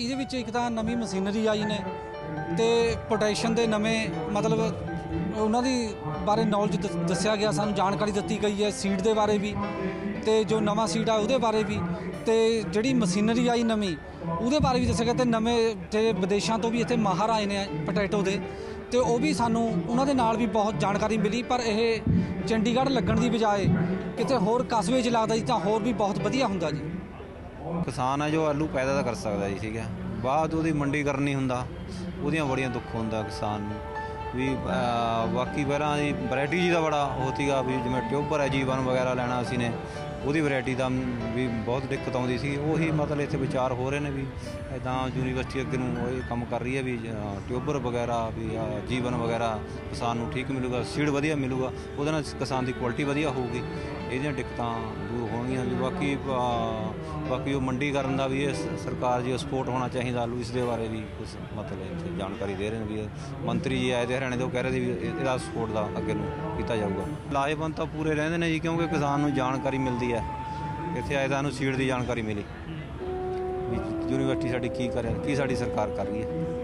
ਇਹਦੇ ਵਿੱਚ ਇੱਕ ਤਾਂ ਨਵੀਂ ਮਸ਼ੀਨਰੀ ਆਈ ਨੇ ਤੇ ਪ੍ਰੋਟੈਕਸ਼ਨ ਦੇ ਨਵੇਂ ਮਤਲਬ ਉਹਨਾਂ ਦੀ ਬਾਰੇ ਨੌਲੇਜ ਦੱਸਿਆ ਗਿਆ, ਸਾਨੂੰ ਜਾਣਕਾਰੀ ਦਿੱਤੀ ਗਈ ਹੈ ਸੀਟ ਦੇ ਬਾਰੇ ਵੀ ਤੇ ਜੋ ਨਵਾਂ ਸੀਟ ਆ ਉਹਦੇ ਬਾਰੇ ਵੀ ਤੇ ਜਿਹੜੀ ਮਸ਼ੀਨਰੀ ਆਈ ਨਵੀਂ ਉਹਦੇ ਬਾਰੇ ਵੀ ਦੱਸਿਆ ਗਿਆ ਤੇ ਨਵੇਂ ਤੇ ਵਿਦੇਸ਼ਾਂ ਤੋਂ ਵੀ ਇੱਥੇ ਮਾਹਰ ਆਏ ਨੇ ਪੋਟੈਟੋ ਦੇ ਤੇ ਉਹ ਵੀ ਸਾਨੂੰ ਉਹਨਾਂ ਦੇ ਨਾਲ ਵੀ ਬਹੁਤ ਜਾਣਕਾਰੀ ਮਿਲੀ ਪਰ ਇਹ ਚੰਡੀਗੜ੍ਹ ਲੱਗਣ ਦੀ ਬਜਾਏ ਕਿਤੇ ਹੋਰ ਕਸਬੇ 'ਚ ਲੱਗਦਾ ਜੀ ਤਾਂ ਹੋਰ ਵੀ ਬਹੁਤ ਵਧੀਆ ਹੁੰਦਾ ਜੀ। ਕਿਸਾਨ ਹੈ ਜੋ ਆਲੂ ਪੈਦਾ ਤਾਂ ਕਰ ਸਕਦਾ ਜੀ, ਠੀਕ ਹੈ। ਬਾਅਦ ਉਹਦੀ ਮੰਡੀ ਕਰਨੀ ਹੁੰਦਾ। ਉਹਦੀਆਂ ਬੜੀਆਂ ਦੁੱਖ ਹੁੰਦਾ ਕਿਸਾਨ ਨੂੰ। ਵੀ ਬਾਕੀ ਪਹਿਲਾਂ ਦੀ ਵੈਰਾਈਟੀ ਜੀ ਦਾ ਬੜਾ ਉਹ ਸੀਗਾ ਵੀ ਜਿਵੇਂ ਟਿਊਬਰ ਹੈ, ਜੀਵਨ ਵਗੈਰਾ ਲੈਣਾ ਅਸੀਂ ਨੇ। ਉਹਦੀ ਵੈਰਾਈਟੀ ਦਾ ਵੀ ਬਹੁਤ ਦਿੱਕਤ ਆਉਂਦੀ ਸੀ। ਉਹੀ ਮਤਲਬ ਇੱਥੇ ਵਿਚਾਰ ਹੋ ਰਹੇ ਨੇ ਵੀ ਇਦਾਂ ਯੂਨੀਵਰਸਿਟੀ ਅੱਗੇ ਨੂੰ ਉਹ ਇਹ ਕੰਮ ਕਰ ਰਹੀ ਹੈ ਵੀ ਟਿਊਬਰ ਵਗੈਰਾ ਵੀ ਜੀਵਨ ਵਗੈਰਾ ਕਿਸਾਨ ਨੂੰ ਠੀਕ ਮਿਲੂਗਾ ਸੀਡ ਵਧੀਆ ਮਿਲੂਗਾ ਉਹਦੇ ਨਾਲ ਕਿਸਾਨ ਦੀ ਕੁਆਲਿਟੀ ਵਧੀਆ ਹੋਊਗੀ। ਇਹਦੀਆਂ ਦਿੱਕਤਾਂ ਦੂਰ ਹੋਣਗੀਆਂ ਵੀ ਬਾਕੀ ਬਾਕੀ ਉਹ ਮੰਡੀ ਕਰਨ ਦਾ ਵੀ ਇਹ ਸਰਕਾਰ ਜੀ ਸਪੋਰਟ ਹੋਣਾ ਚਾਹੀਦਾ ਆਲੂ ਇਸ ਦੇ ਬਾਰੇ ਵੀ ਕੁਝ ਮਤਲਬ ਇੱਥੇ ਜਾਣਕਾਰੀ ਦੇ ਰਹੇ ਨੇ ਵੀ ਮੰਤਰੀ ਜੀ ਆਏ ਤੇ ਹਰਿਆਣੇ ਤੋਂ ਕਹਿ ਰਹੇ ਸੀ ਵੀ ਇਹ- ਇਹਦਾ ਸਪੋਰਟ ਦਾ ਅੱਗੇ ਨੂੰ ਕੀਤਾ ਜਾਊਗਾ। ਲਾਹੇਵੰਦ ਤਾਂ ਪੂਰੇ ਰਹਿੰਦੇ ਨੇ ਜੀ ਕਿਉਂਕਿ ਕਿਸਾਨ ਨੂੰ ਜਾਣਕਾਰੀ ਮਿਲਦੀ ਹੈ। ਇੱਥੇ ਆਏ ਸਾਨੂੰ ਸੀਟ ਦੀ ਜਾਣਕਾਰੀ ਮਿਲੀ। ਵੀ ਯੂਨੀਵਰਸਿਟੀ ਸਾਡੀ ਕੀ ਕਰ ਕੀ ਸਾਡੀ ਸਰਕਾਰ ਕਰ ਰਹੀ ਹੈ।